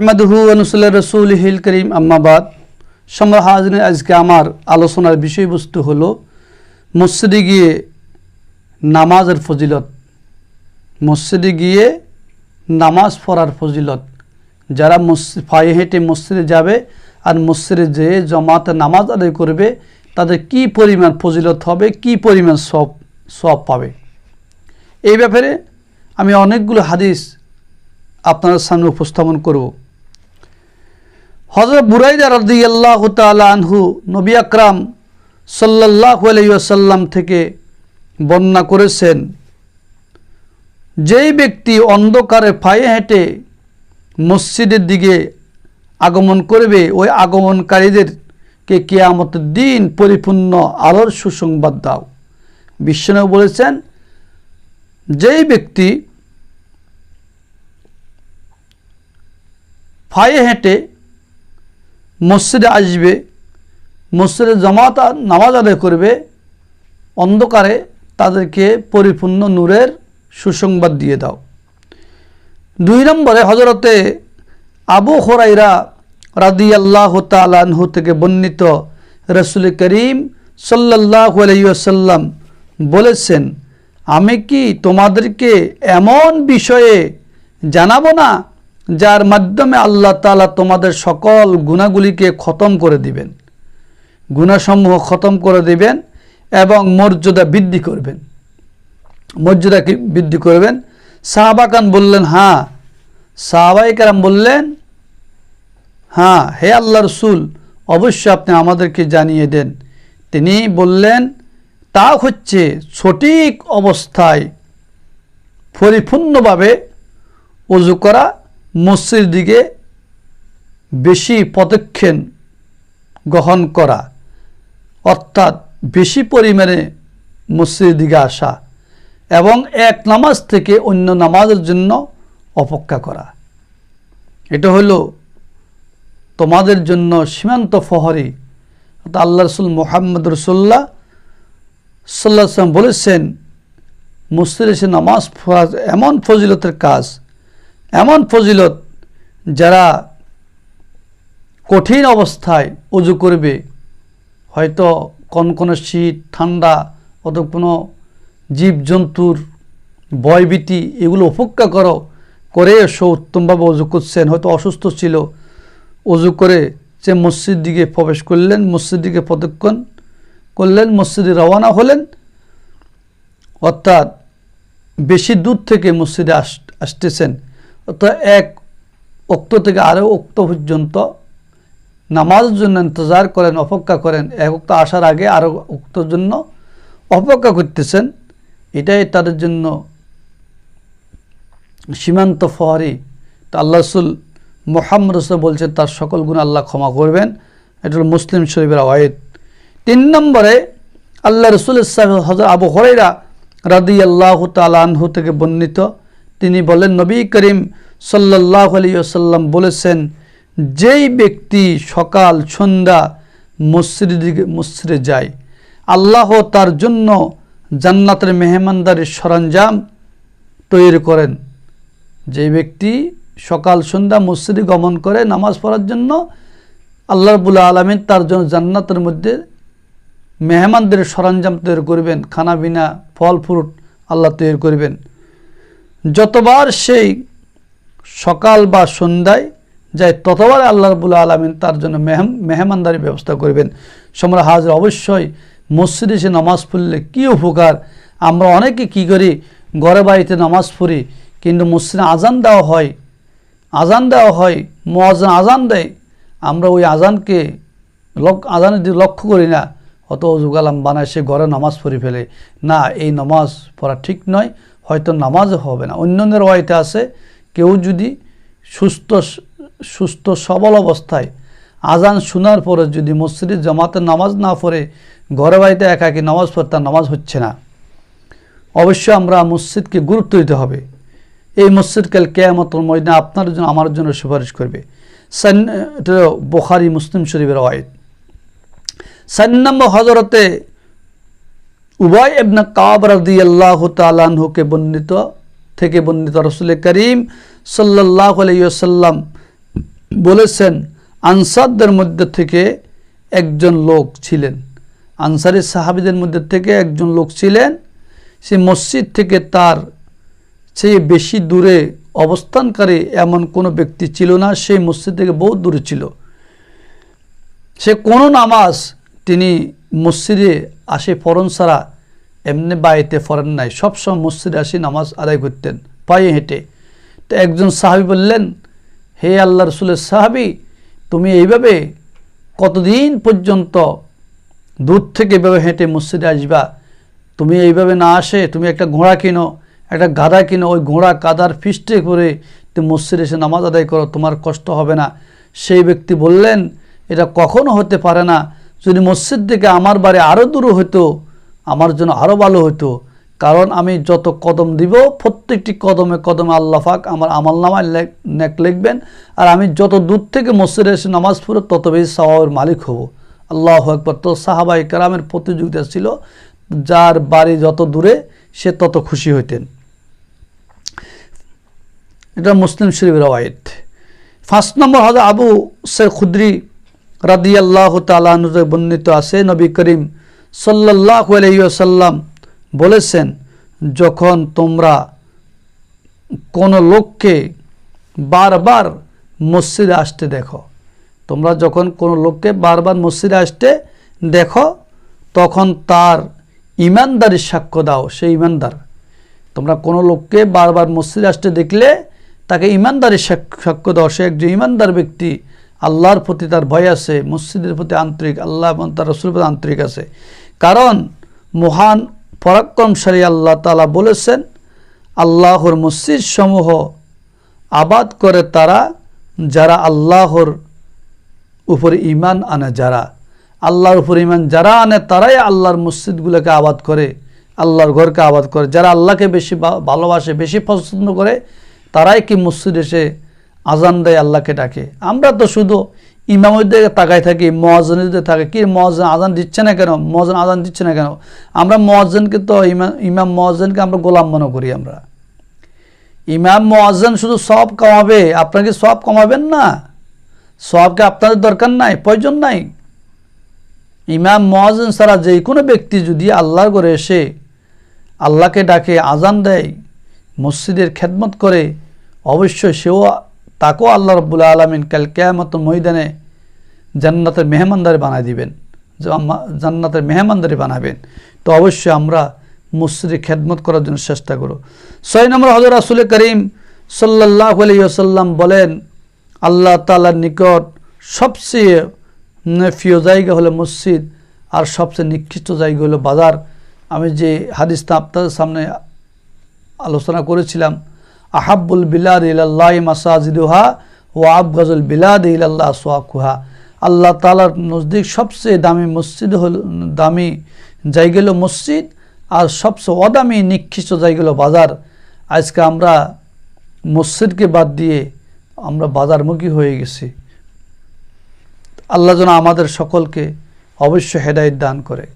আহমদহু অনুসুল্লাহ রসুল হিল করিম। আম্মাবাদ সম্রাহ হাজনে আজকে আমার আলোচনার বিষয়বস্তু হলো, মসজিদে গিয়ে নামাজের ফজিলত, মসজিদে গিয়ে নামাজ পড়ার ফজিলত। যারা মসজিদ, পায়ে হেঁটে মসজিদে যাবে আর মসজিদে যেয়ে জমাতে নামাজ আদায় করবে, তাদের কি পরিমাণ ফজিলত হবে, কি পরিমাণ সব সব পাবে? এই ব্যাপারে আমি অনেকগুলো হাদিস আপনাদের সামনে উপস্থাপন করব। হজরত বুরাইদা রদিয়াল্লাহ তালা আনহু নবী আকরাম সাল্লাহ আলাইসাল্লাম থেকে বর্ণনা করেছেন, যেই ব্যক্তি অন্ধকারে পায়ে হেঁটে মসজিদের দিকে আগমন করবে, ওই আগমনকারীদেরকে কেয়ামতের দিন পরিপূর্ণ আলোর সুসংবাদ দাও। বিশ্বনব বলেছেন, যেই ব্যক্তি পায়ে হেঁটে মসজিদে আসবে, মসজিদে জামাত নামাজ আদায় করবে, অন্ধকারে তাদেরকে পরিপূর্ণ নূরের সুসংবাদ দিয়ে দাও। দুই নম্বরে হজরতে আবু হরাইরা রাদি আল্লাহ তালাহু থেকে বর্ণিত রসুল করিম সাল্লাহ আলাইসাল্লাম বলেছেন, আমি কি তোমাদেরকে এমন বিষয়ে জানাব না যার মাধ্যমে আল্লাহ তালা তোমাদের সকল গুণাগুলিকে খতম করে দিবেন। গুণাসমূহ খতম করে দিবেন এবং মর্যাদা বৃদ্ধি করবেন। মর্যাদাকে বৃদ্ধি করবেন। সাহাবাকান বললেন হ্যাঁ। সাহাবাই কারাম বললেন হ্যাঁ হে আল্লাহ রসুল, অবশ্যই আপনি আমাদেরকে জানিয়ে দেন। তিনি বললেন, তা হচ্ছে সঠিক অবস্থায় পরিপূর্ণভাবে অজু করা মসজিদ দিকে বেশি পদক্ষেপ গ্রহণ করা, অর্থাৎ বেশি পরিমাণে মসজিদের দিকে আসা এবং এক নামাজ থেকে অন্য নামাজের জন্য অপেক্ষা করা। এটা হলো তোমাদের জন্য সীমান্ত ফহরি আল্লাহ রসুল মোহাম্মদ রসুল্লাহ সাল্লাহ বলেছেন, মসজিদ এসে নামাজ এমন ফজিলতের কাজ এমন ফজিলত যারা কঠিন অবস্থায় উজু করবে, হয়তো কোন কোনো শীত, ঠান্ডা অত কোনো জীবজন্তুর ভয়ভীতি এগুলো উপেক্ষা করো, করে এসো, উত্তমভাবে অজু করছেন। হয়তো অসুস্থ ছিল অজু করে সে মসজিদ দিকে প্রবেশ করলেন, মসজিদ দিকে প্রদক্ষণ করলেন, মসজিদে রওয়ানা হলেন। অর্থাৎ বেশি দূর থেকে মসজিদে আস, আসতেছেন। অর্থাৎ এক অক্ত থেকে আরও অক্ত পর্যন্ত নামাজের জন্য ইন্তজার করেন, অপেক্ষা করেন, এক অক্ত আসার আগে আরও উক্তর জন্য অপেক্ষা করতেছেন, এটাই তাদের জন্য সীমান্ত ফহারি তা আল্লাহ রসুল মোহাম্মদ রসুল বলছেন তার সকল গুণ আল্লাহ ক্ষমা করবেন। এটা হল মুসলিম শরীফের আওয়ায়দ তিন নম্বরে আল্লাহ রসুল ইসলাম হজর আবু হরাইরা রাদি আল্লাহ তালাহু থেকে বর্ণিত তিনি বলেন, নবী করিম সাল্লাহ আলিয়াল্লাম বলেছেন, যেই ব্যক্তি সকাল, সন্ধ্যা মসজিদের দিকে, মসজিদে যায়, আল্লাহ তার জন্য জান্নাতের মেহমানদারির সরঞ্জাম তৈরি করেন। যে ব্যক্তি সকাল, সন্ধ্যা মসজিদে গমন করে নামাজ পড়ার জন্য আল্লাহ রবুল্লা আলমিন তার জন্য জান্নাতের মধ্যে মেহমানদের সরঞ্জাম তৈরি করবেন। খানা, বিনা, ফল, ফ্রুট আল্লাহ তৈরি করবেন। যতবার সেই সকাল বা সন্ধ্যায় যায় ততবার আল্লাহ রবুল্লা আলমিন তার জন্য মেহম, মেহমানদারি ব্যবস্থা করবেন। সম্রা হাজর অবশ্যই মসজিদে সে নামাজ পড়লে কী উপকার? আমরা অনেকে কি করি? ঘরে বাড়িতে নামাজ পড়ি, কিন্তু মসজিদে আজান দেওয়া হয়। আজান দেওয়া হয় মহাজান আজান দেয়। আমরা ওই আজানকে আজানের দিকে লক্ষ্য করি না। অত অজুগালাম বানায় সে ঘরে নামাজ পড়ে ফেলে। না, এই নামাজ পড়া ঠিক নয়। হয়তো নামাজও হবে না। অন্যদের ওয়াইতে আছে, কেউ যদি সুস্থ সুস্থ, সবল অবস্থায় আজান শোনার পরে যদি মসজিদে জামাতে নামাজ না পড়ে, ঘরে বাড়িতে একাকি নামাজ পড়ে, তার নামাজ হচ্ছে না। অবশ্যই আমরা মসজিদকে গুরুত্ব দিতে হবে। এই মসজিদ কাল কেয়ামতল ময়দান আপনার জন্য, আমার জন্য সুপারিশ করবে। সান, এটা বোখারি মুসলিম শরীফের ওয়াইদ সান নম্বর হজরতে উভয় এবনা কাব রাদি আল্লাহ তালাহুকে বর্ণিত, থেকে বর্ণিত রসুল করিম সাল্লাহ আলাইসাল্লাম বলেছেন, আনসারদের মধ্যে থেকে একজন লোক ছিলেন। আনসারের সাহাবিদের মধ্যে থেকে একজন লোক ছিলেন। সে মসজিদ থেকে তার চেয়ে বেশি দূরে অবস্থানকারী এমন কোনো ব্যক্তি ছিল না সেই মসজিদ থেকে বহু দূরে ছিল। সে কোনো নামাজ তিনি মসজিদে আসে ফরন ছাড়া এমনি বাড়িতে ফরেন নাই। সবসময় মসজিদে আসি, নামাজ আদায় করতেন, পায়ে হেঁটে। তো একজন সাহাবি বললেন, হে আল্লাহ রসুলের সাহাবি, তুমি এইভাবে কতদিন পর্যন্ত দূর থেকে এভাবে হেঁটে মসজিদে আসবা? তুমি এইভাবে না আসে, তুমি একটা ঘোড়া কিনো, একটা গাদা কিনো, ওই ঘোড়া কাদার ফিস্টে করে তুমি মসজিদে এসে নামাজ আদায় করো, তোমার কষ্ট হবে না। সেই ব্যক্তি বললেন, এটা কখনো হতে পারে না। যদি মসজিদ থেকে আমার বাড়ি আরও দূর হতো আমার জন্য আরও ভালো হতো কারণ আমি যত কদম দিব, প্রত্যেকটি কদমে কদমে আল্লাহ পাক আমার আমল নামায় নেক লিখবেন। আর আমি যত দূর থেকে মসজিদে এসে নামাজ পড়ে, তত বেশি স্বভাবের মালিক হব। আল্লাহ একবার তো সাহাবাই কারামের প্রতিযোগিতা ছিল, যার বাড়ি যত দূরে, সে তত খুশি হইতেন। এটা মুসলিম শরীফের ওয়াইদ ফার্স্ট নম্বর হজরত আবু সে খুদ্রি রাদি আল্লাহ তালানুরে বর্ণিত আছে, নবী করিম সাল্লাহ আলহিসাল্লাম বলেছেন, যখন তোমরা কোনো লোককে বারবার মসজিদে আসতে দেখো, তোমরা যখন কোনো লোককে বারবার মসজিদে আসতে দেখো, তখন তার ইমানদারির সাক্ষ্য দাও সে ইমানদার। তোমরা কোনো লোককে বারবার মসজিদে আসতে দেখলে তাকে ইমানদারির সাক্ষ্য দাও, সে একজন ইমানদার ব্যক্তি। আল্লাহর প্রতি তার ভয় আছে, মসজিদের প্রতি আন্তরিক, আল্লাহ এবং তার রসুলের প্রতি আন্তরিক আছে। কারণ মহান পরাক্রমশালী আল্লাহ তালা বলেছেন, আল্লাহর মসজিদ সমূহ আবাদ করে তারা যারা আল্লাহর উপরে ইমান আনে, যারা আল্লাহর উপর ইমান যারা আনে, তারাই আল্লাহর মসজিদগুলোকে আবাদ করে, আল্লাহর ঘরকে আবাদ করে। যারা আল্লাহকে বেশি ভালোবাসে, বেশি পছন্দ করে, তারাই কি মসজিদ এসে আজান দেয় আল্লাহকে ডাকে। আমরা তো শুধু ইমামের তাকাই থাকি মহাজনের থাকে কি মহাজন আজান দিচ্ছে না কেন? মহাজন আজান দিচ্ছে না কেন? আমরা মহাজনকে তো ইমাম ইমাম মহাজনকে আমরা গোলাম মনে করি আমরা। ইমাম মহাজন শুধু সব কমাবে। আপনাকে সব কমাবেন না? সবকে আপনাদের দরকার নাই, প্রয়োজন নাই। ইমাম মহাজন ছাড়া যে কোনো ব্যক্তি যদি আল্লাহর করে এসে আল্লাহকে ডাকে, আজান দেয়, মসজিদের খেদমত করে, অবশ্যই সেও তাকেও আল্লাহ রব্বুল আলমিন কাল কেয়ামত ময়দানে জান্নাতের মেহমানদারি বানায় দিবেন। জান্নাতের মেহমানদারি বানাবেন। তো অবশ্যই আমরা মসজিদে খেদমত করার জন্য চেষ্টা করো ছয় নম্বর হজর রাসুল করিম সাল্লাহ আলিয়াল্লাম বলেন, আল্লাহ তালার নিকট সবচেয়ে প্রিয় জায়গা হলো মসজিদ, আর সবচেয়ে নিকৃষ্ট জায়গা হলো বাজার। আমি যে হাদিসটা আপনাদের সামনে আলোচনা করেছিলাম আহাবুল বিলাদ ইল্লাহ মাসাজিদুহা ও আবগাজুল বিলাদ ইল্লাহ সোয়াকুহা আল্লাহ তালার নজদিক সবচেয়ে দামি মসজিদ হল, দামি হলো মসজিদ আর সবচেয়ে অদামি নিকৃষ্ট জায়গা হলো বাজার। আজকে আমরা মসজিদকে বাদ দিয়ে আমরা বাজারমুখী হয়ে গেছি। আল্লাহ যেন আমাদের সকলকে অবশ্য হেদায়ত দান করে।